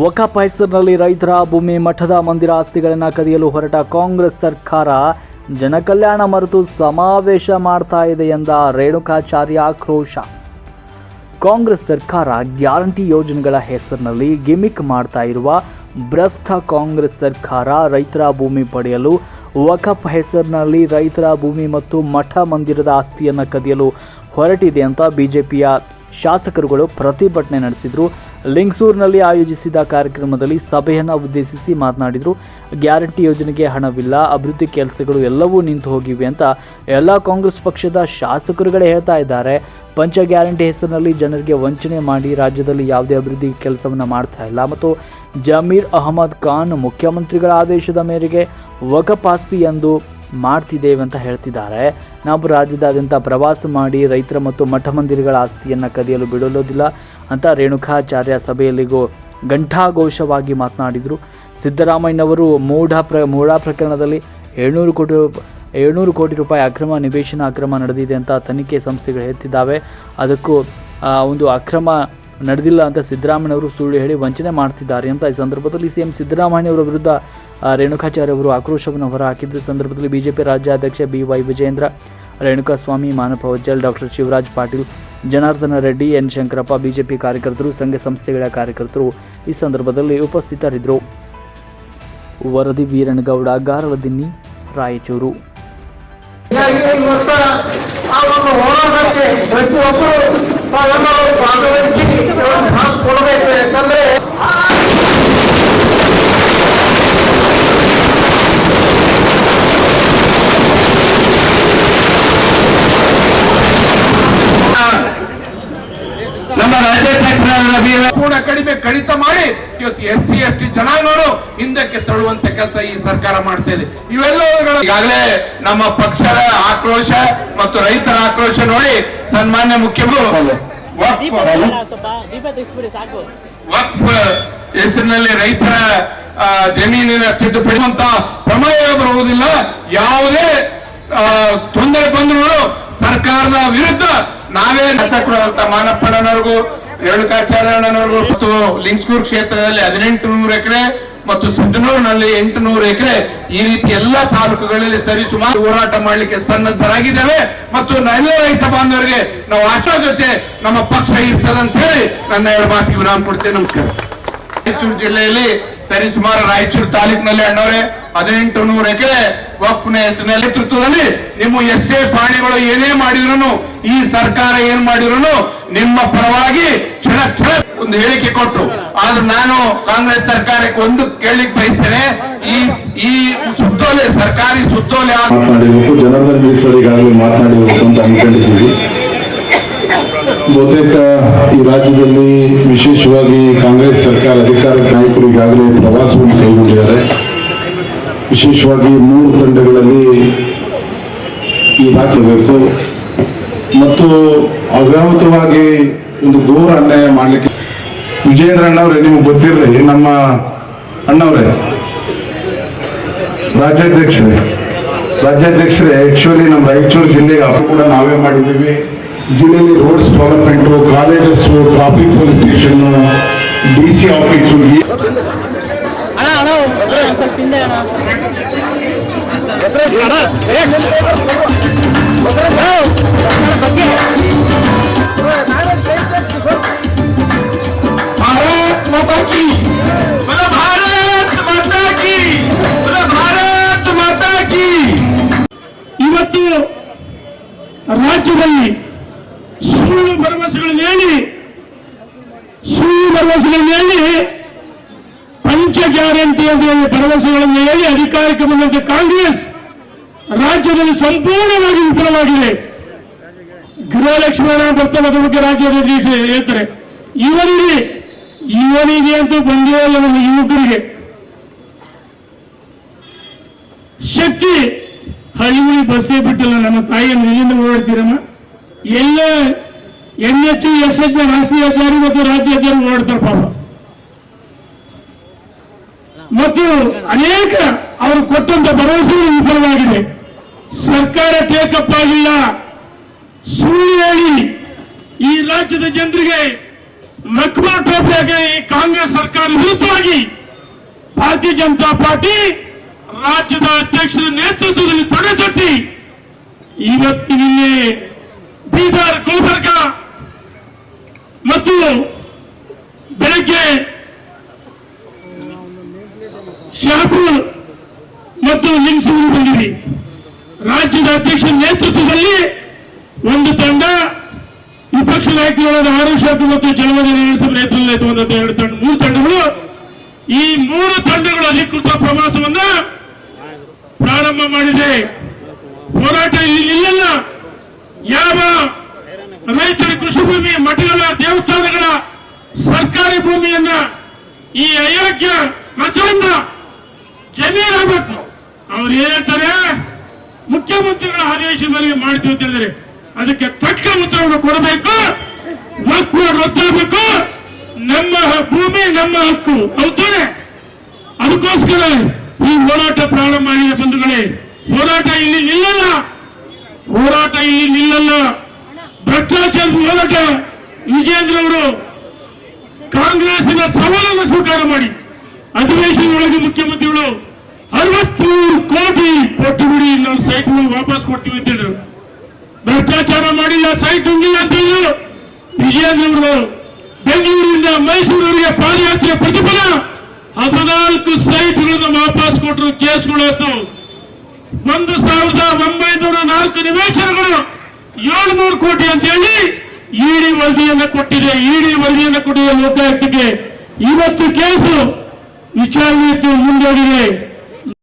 ವಕಫ್ ಹೆಸರಿನಲ್ಲಿ ರೈತರ ಭೂಮಿ, ಮಠದ ಮಂದಿರ ಆಸ್ತಿಗಳನ್ನು ಕದಿಯಲು ಹೊರಟ ಕಾಂಗ್ರೆಸ್ ಸರ್ಕಾರ ಜನಕಲ್ಯಾಣ ಮರೆತು ಸಮಾವೇಶ ಮಾಡ್ತಾ ಇದೆ ಎಂದ ರೇಣುಕಾಚಾರ್ಯ ಆಕ್ರೋಶ. ಕಾಂಗ್ರೆಸ್ ಸರ್ಕಾರ ಗ್ಯಾರಂಟಿ ಯೋಜನೆಗಳ ಹೆಸರಿನಲ್ಲಿ ಗಿಮಿಕ್ ಮಾಡ್ತಾ ಇರುವ ಭ್ರಷ್ಟ ಕಾಂಗ್ರೆಸ್ ಸರ್ಕಾರ ರೈತರ ಭೂಮಿ ಪಡೆಯಲು ವಕಫ್ ಹೆಸರಿನಲ್ಲಿ ರೈತರ ಭೂಮಿ ಮತ್ತು ಮಠ ಮಂದಿರದ ಆಸ್ತಿಯನ್ನು ಕದಿಯಲು ಹೊರಟಿದೆ ಅಂತ ಬಿಜೆಪಿಯ ಶಾಸಕರುಗಳು ಪ್ರತಿಭಟನೆ ನಡೆಸಿದರು. ಲಿಂಗ್ಸೂರಿನಲ್ಲಿ ಆಯೋಜಿಸಿದ ಕಾರ್ಯಕ್ರಮದಲ್ಲಿ ಸಭೆಯನ್ನು ಉದ್ದೇಶಿಸಿ ಮಾತನಾಡಿದರು. ಗ್ಯಾರಂಟಿ ಯೋಜನೆಗೆ ಹಣವಿಲ್ಲ, ಅಭಿವೃದ್ಧಿ ಕೆಲಸಗಳು ಎಲ್ಲವೂ ನಿಂತು ಹೋಗಿವೆ ಅಂತ ಎಲ್ಲ ಕಾಂಗ್ರೆಸ್ ಪಕ್ಷದ ಶಾಸಕರುಗಳೇ ಹೇಳ್ತಾ ಇದ್ದಾರೆ. ಪಂಚ ಗ್ಯಾರಂಟಿ ಹೆಸರಿನಲ್ಲಿ ಜನರಿಗೆ ವಂಚನೆ ಮಾಡಿ ರಾಜ್ಯದಲ್ಲಿ ಯಾವುದೇ ಅಭಿವೃದ್ಧಿ ಕೆಲಸವನ್ನು ಮಾಡ್ತಾ ಇಲ್ಲ. ಮತ್ತು ಜಮೀರ್ ಅಹಮದ್ ಖಾನ್ ಮುಖ್ಯಮಂತ್ರಿಗಳ ಆದೇಶದ ಮೇರೆಗೆ ವಕಪಾಸ್ತಿ ಎಂದು ಮಾಡ್ತಿದ್ದೇವೆ ಅಂತ ಹೇಳ್ತಿದ್ದಾರೆ. ನಾವು ರಾಜ್ಯದಾದ್ಯಂತ ಪ್ರವಾಸ ಮಾಡಿ ರೈತರ ಮತ್ತು ಮಠ ಮಂದಿರಗಳ ಆಸ್ತಿಯನ್ನು ಕದಿಯಲು ಬಿಡಲೋದಿಲ್ಲ ಅಂತ ರೇಣುಕಾಚಾರ್ಯ ಸಭೆಯಲ್ಲಿಗೂ ಘಂಟಾಘೋಷವಾಗಿ ಮಾತನಾಡಿದರು. ಸಿದ್ದರಾಮಯ್ಯನವರು ಮೂಢ ಪ್ರ, ಮೂಢ ಪ್ರಕರಣದಲ್ಲಿ ಏಳ್ನೂರು ಕೋಟಿ ಏಳ್ನೂರು ಕೋಟಿ ರೂಪಾಯಿ ಅಕ್ರಮ ನಿವೇಶನ ಅಕ್ರಮ ನಡೆದಿದೆ ಅಂತ ತನಿಖೆ ಸಂಸ್ಥೆಗಳು ಹೇಳ್ತಿದ್ದಾವೆ. ಅದಕ್ಕೂ ಒಂದು ಅಕ್ರಮ ನಡೆದಿಲ್ಲ ಅಂತ ಸಿದ್ದರಾಮಯ್ಯನವರು ಸುಳ್ಳು ಹೇಳಿ ವಂಚನೆ ಮಾಡ್ತಿದ್ದಾರೆ ಅಂತ ಈ ಸಂದರ್ಭದಲ್ಲಿ ಸಿ ಎಂ ಸಿದ್ದರಾಮಯ್ಯನವರ ವಿರುದ್ಧ ರೇಣುಕಾಚಾರ್ಯ ಅವರು ಆಕ್ರೋಶವನ್ನು ಹೊರಹಾಕಿದ್ದ ಸಂದರ್ಭದಲ್ಲಿ ಬಿಜೆಪಿ ರಾಜ್ಯಾಧ್ಯಕ್ಷ B Y Vijendra Renukaswamy Manappa Vajjal doctor Shivaraj Patil, Janardhana Reddy, N. Shankarappa BJP ಕಾರ್ಯಕರ್ತರು, ಸಂಘ ಸಂಸ್ಥೆಗಳ ಕಾರ್ಯಕರ್ತರು ಈ ಸಂದರ್ಭದಲ್ಲಿ ಉಪಸ್ಥಿತರಿದ್ದರು. ವರದಿ ರಾಯಚೂರು. ಆ ಒಂದು ಹೋರಾಟಕ್ಕೆ ಪ್ರತಿಯೊಬ್ಬರು ಕೂಡ ಕಡಿಮೆ ಕಡಿತ ಮಾಡಿ ಇವತ್ತು ಎಸ್ ಸಿ ಎಸ್ ಟಿ ಜನಾಂಗವರು ಹಿಂದಕ್ಕೆ ತಳ್ಳುವಂತ ಕೆಲಸ ಈ ಸರ್ಕಾರ ಮಾಡ್ತಾ ಇದೆ. ಇವೆಲ್ಲವುಗಳು ಈಗಾಗಲೇ ನಮ್ಮ ಪಕ್ಷದ ಆಕ್ರೋಶ ಮತ್ತು ರೈತರ ಆಕ್ರೋಶ ನೋಡಿ ಸನ್ಮಾನ್ಯ ಮುಖ್ಯಮಂತ್ರಿ ವಕ್ಫ್. ಹೆಸರಿನಲ್ಲಿ ರೈತರ ಜಮೀನಿನ ತಿದ್ದುಪಡಿ ಅಂತ ಪ್ರಮೇಯ ಬರುವುದಿಲ್ಲ. ಯಾವುದೇ ಆ, ತೊಂದರೆ ಬಂದರೂ ಸರ್ಕಾರದ ವಿರುದ್ಧ ನಾವೇ ಶಾಸಕರು ಅಂತ ಮಾನಪ್ಪಣ್ಣನವ್ರಿಗೂ, ರೇಣುಕಾಚಾರ್ಯಣ್ಣನವ್ರಿಗೂ ಮತ್ತು ಲಿಂಗ್ಸ್ಕೂರ್ ಕ್ಷೇತ್ರದಲ್ಲಿ ಹದಿನೆಂಟು ನೂರು ಎಕರೆ ಮತ್ತು ಸಿದ್ದನೂರಿನಲ್ಲಿ ಎಂಟು ನೂರು ಎಕರೆ ಈ ರೀತಿ ಎಲ್ಲಾ ತಾಲೂಕುಗಳಲ್ಲಿ ಸರಿಸುಮಾರು ಹೋರಾಟ ಮಾಡಲಿಕ್ಕೆ ಸನ್ನದ್ಧರಾಗಿದ್ದೇವೆ. ಮತ್ತು ಎಲ್ಲ ರೈತ ಬಾಂಧವರಿಗೆ ನಾವು ಆಶಾ ಜೊತೆ ನಮ್ಮ ಪಕ್ಷ ಇರ್ತದಂತ ಹೇಳಿ ನನ್ನ ಎರಡು ಮಾತಿಗೆ ವಿರಾಮ ಕೊಡ್ತೇನೆ. ನಮಸ್ಕಾರ. ರಾಯಚೂರು ಜಿಲ್ಲೆಯಲ್ಲಿ ಸರಿಸುಮಾರು ರಾಯಚೂರು ತಾಲೂಕಿನಲ್ಲಿ ಅಣ್ಣವರೇ, ಹದಿನೆಂಟು ನೂರು ಎಕರೆ ವಕ್ಫ್ನ ಹೆಸರಿನ ನೇತೃತ್ವದಲ್ಲಿ ನಿಮ್ಮ ಎಷ್ಟೇ ಪ್ರಾಣಿಗಳು ಏನೇ ಮಾಡಿದ್ರು ಈ ಸರ್ಕಾರ ಏನ್ ಮಾಡಿದ್ರು ನಿಮ್ಮ ಪರವಾಗಿ ಕ್ಷಣ ಕ್ಷಣ ಒಂದು ಹೇಳಿಕೆ ಕೊಟ್ಟು ಆದ್ರೆ ನಾನು ಕಾಂಗ್ರೆಸ್ ಸರ್ಕಾರಕ್ಕೆ ಒಂದು ಕೇಳಲಿಕ್ಕೆ ಬಯಸ್ತೇನೆ, ಈ ಈ ಸುತ್ತೋಲೆ, ಸರ್ಕಾರಿ ಸುತ್ತೋಲೆ ಜನಾರ್ದನ್ ಈಗಾಗಲೇ ಮಾತನಾಡಿರ್ಬೇಕು ಅಂತ ಅನ್ಕೊಂಡಿದ್ದೀವಿ ಬಹುತೇಕ ಈ ರಾಜ್ಯದಲ್ಲಿ ವಿಶೇಷವಾಗಿ ಕಾಂಗ್ರೆಸ್ ಸರ್ಕಾರ ಅಧಿಕಾರದ ನಾಯಕರು ಈಗಾಗಲೇ ಪ್ರವಾಸವನ್ನು ಕೈಗೊಂಡಿದ್ದಾರೆ. ವಿಶೇಷವಾಗಿ ಮೂರು ತಂಡಗಳಲ್ಲಿ ಈ ರಾಜ್ಯ ಬೇಕು. ಮತ್ತು ಅವ್ಯಾವತವಾಗಿ ಒಂದು ಘೋರ ಅನ್ಯಾಯ ಮಾಡಲಿಕ್ಕೆ ವಿಜೇಂದ್ರ ಅಣ್ಣವ್ರೆ, ನಿಮ್ಗೆ ಗೊತ್ತಿರಲಿ, ನಮ್ಮ ಅಣ್ಣವ್ರೆ, ರಾಜ್ಯಾಧ್ಯಕ್ಷರೇ. ರಾಜ್ಯಾಧ್ಯಕ್ಷರೇ ಆ್ಯಕ್ಚುಲಿ ನಮ್ಮ ರಾಯಚೂರು ಜಿಲ್ಲೆಗೆ ಅಪ್ಪ ಕೂಡ ನಾವೇ ಮಾಡಿದ್ದೀವಿ. ಜಿಲ್ಲೆಯಲ್ಲಿ roads development colleges traffic police station D C office Bharat Mata ಕಿ ಭಾರತ್ ಮಾತಾ ಕಿ ಭಾರತ್ ಮಾತಾ ಕಿ ಇವತ್ತು ರಾಜ್ಯದಲ್ಲಿ ಸುಳ್ಳು ಭರವಸೆಗಳನ್ನು ಹೇಳಿ ಸುಳ್ಳು ಭರವಸೆಗಳನ್ನು ಹೇಳಿ. ಪಂಚ ಗ್ಯಾರಂಟಿ ಭರವಸೆಗಳನ್ನು ಹೇಳಿ ಅಧಿಕಾರಕ್ಕೆ ಬಂದಂತೆ ಕಾಂಗ್ರೆಸ್ ರಾಜ್ಯದಲ್ಲಿ ಸಂಪೂರ್ಣವಾಗಿ ವಿಫಲವಾಗಿದೆ ಗೃಹಲಕ್ಷ್ಮಣ ಬರ್ತಾರೆ ಬಗ್ಗೆ ರಾಜ್ಯದಲ್ಲಿ ಹೇಳ್ತಾರೆ. ಇವನಿಗೆ ಇವನಿಗೆ ಅಂತ ಬಂದೇ ಇಲ್ಲ ನಮ್ಮ ಯುವಕರಿಗೆ. ಶಕ್ತಿ ಹಳಿ ಬಸ್ಸೇ ಬಿಟ್ಟಿಲ್ಲ, ನಮ್ಮ ತಾಯಿಯನ್ನು ಎಲ್ಲಿಂದ ಓಡಾಡ್ತೀರಮ್ಮ? ಎಲ್ಲ ಎನ್ ಎಚ್ ಎಸ್ ಎಚ್ ರಾಷ್ಟ್ರೀಯ ಹೆದ್ದಾರಿ ಮತ್ತು ರಾಜ್ಯ ಹೆದ್ದಾರಿ ನೋಡ್ತಾರೆ ಪಾಪ ಮತ್ತು ಅನೇಕ ಅವರು ಕೊಟ್ಟಂತ ಭರವಸೆ ವಿಫಲವಾಗಿದೆ. ಸರ್ಕಾರ ಟೇಕಪ್ ಆಗಿಲ್ಲ. ಸುಳ್ಳು ಹೇಳಿ ಈ ರಾಜ್ಯದ ಜನರಿಗೆ ಲಕ್ಮಾ ಟೋಪಿಯಾಗಿ ಕಾಂಗ್ರೆಸ್ ಸರ್ಕಾರ ವಿರುದ್ಧವಾಗಿ ಭಾರತೀಯ ಜನತಾ ಪಾರ್ಟಿ ರಾಜ್ಯದ ಅಧ್ಯಕ್ಷರ ನೇತೃತ್ವದಲ್ಲಿ ತೊಡೆತಟ್ಟಿ ಇವತ್ತಿನಲ್ಲಿ ಬೀದರ್ ಗುಲ್ಬರ್ಗ ಮತ್ತು ಬೆಳಗ್ಗೆ ಶಹಾಪುರ್ ಮತ್ತು ಲಿಂಗಸೂರು ಬಂದಿವಿ. ರಾಜ್ಯದ ಅಧ್ಯಕ್ಷರ ನೇತೃತ್ವದಲ್ಲಿ ಒಂದು ತಂಡ ವಿಪಕ್ಷ ನಾಯಕರುಗಳಾದ ಆರು ಶಾಖ ಮತ್ತು ನರಸಿಂಹ ನೇತೃತ್ವದಲ್ಲಿ ಎರಡು ತಂಡ, ಮೂರು ತಂಡಗಳು. ಈ ಮೂರು ತಂಡಗಳ ಅಧಿಕೃತ ಪ್ರವಾಸವನ್ನ ಪ್ರಾರಂಭ ಮಾಡಿದೆ. ಹೋರಾಟ ಇಲ್ಲಿ ನಿಲ್ಲಲ್ಲ ಯಾವ ರೈತರ ಕೃಷಿ ಭೂಮಿ, ಮಠಗಳ, ದೇವಸ್ಥಾನಗಳ ಸರ್ಕಾರಿ ಭೂಮಿಯನ್ನ ಈ ಅಯೋಗ್ಯ ಮಚವನ್ನ ಜಮೀನಾಗಬೇಕು ಅವ್ರು ಏನಂತಾರೆ ಮುಖ್ಯಮಂತ್ರಿಗಳ ಮೇಲೆ ಮಾಡ್ತೀವಿ ಅಂತ ಹೇಳಿದ್ರೆ ಅದಕ್ಕೆ ತಕ್ಕ ಉತ್ತರವನ್ನು ಕೊಡಬೇಕು. ಹಕ್ಕು ರದ್ದಾಗಬೇಕು ನಮ್ಮ ಭೂಮಿ, ನಮ್ಮ ಹಕ್ಕು. ಹೌದಾನೆ? ಅದಕ್ಕೋಸ್ಕರ ಈ ಹೋರಾಟ ಪ್ರಾರಂಭ ಮಾಡಿದ ಬಂಧುಗಳೇ. ಹೋರಾಟ ಇಲ್ಲಿ ನಿಲ್ಲಲ್ಲ. ಹೋರಾಟ ಇಲ್ಲಿ ನಿಲ್ಲಲ್ಲ. ಭ್ರಷ್ಟಾಚಾರದ ಮೂಲಕ ವಿಜೇಂದ್ರ ಅವರು ಕಾಂಗ್ರೆಸ್ನ ಸವಾಲನ್ನು ಸ್ವೀಕಾರ ಮಾಡಿ. ಅಧಿವೇಶನದೊಳಗೆ ಮುಖ್ಯಮಂತ್ರಿಗಳು ಅರವತ್ಮೂರು ಕೋಟಿ ಕೊಟ್ಟು ಬಿಡಿ ನಾವು ಸೈಟ್ ವಾಪಸ್ ಕೊಡ್ತೀವಿ ಅಂತ ಹೇಳಿದ್ರು. ಭ್ರಷ್ಟಾಚಾರ ಮಾಡಿಲ್ಲ, ಸೈಟ್ ಹೊಂದಿಲ್ಲ ಅಂತ ಹೇಳಿದ್ರು. ವಿಜೇಂದ್ರ ಅವರು ಬೆಂಗಳೂರಿನಿಂದ ಮೈಸೂರಿಗೆ ಪಾದಯಾತ್ರೆ ಪ್ರತಿಫಲ ಹದಿನಾಲ್ಕು ಸೈಟ್ಗಳನ್ನು ವಾಪಸ್ ಕೊಟ್ಟರು ಕೇಸ್ಗಳಾಯ್ತು. ಒಂದು ಸಾವಿರದ ಒಂಬೈನೂರ ನಾಲ್ಕು ನಿವೇಶನಗಳು ಏಳ್ನೂರು ಕೋಟಿ ಅಂತ ಹೇಳಿ ಇಡಿ ವರದಿಯನ್ನು ಕೊಟ್ಟಿದೆ, ಇಡಿ ವರದಿಯನ್ನು ಕೊಟ್ಟಿದೆ ಲೋಕಾಯುಕ್ತಕ್ಕೆ. ಇವತ್ತು ಕೇಸು ವಿಚಾರಣೆ ಮುಂದೋಗಿದೆ.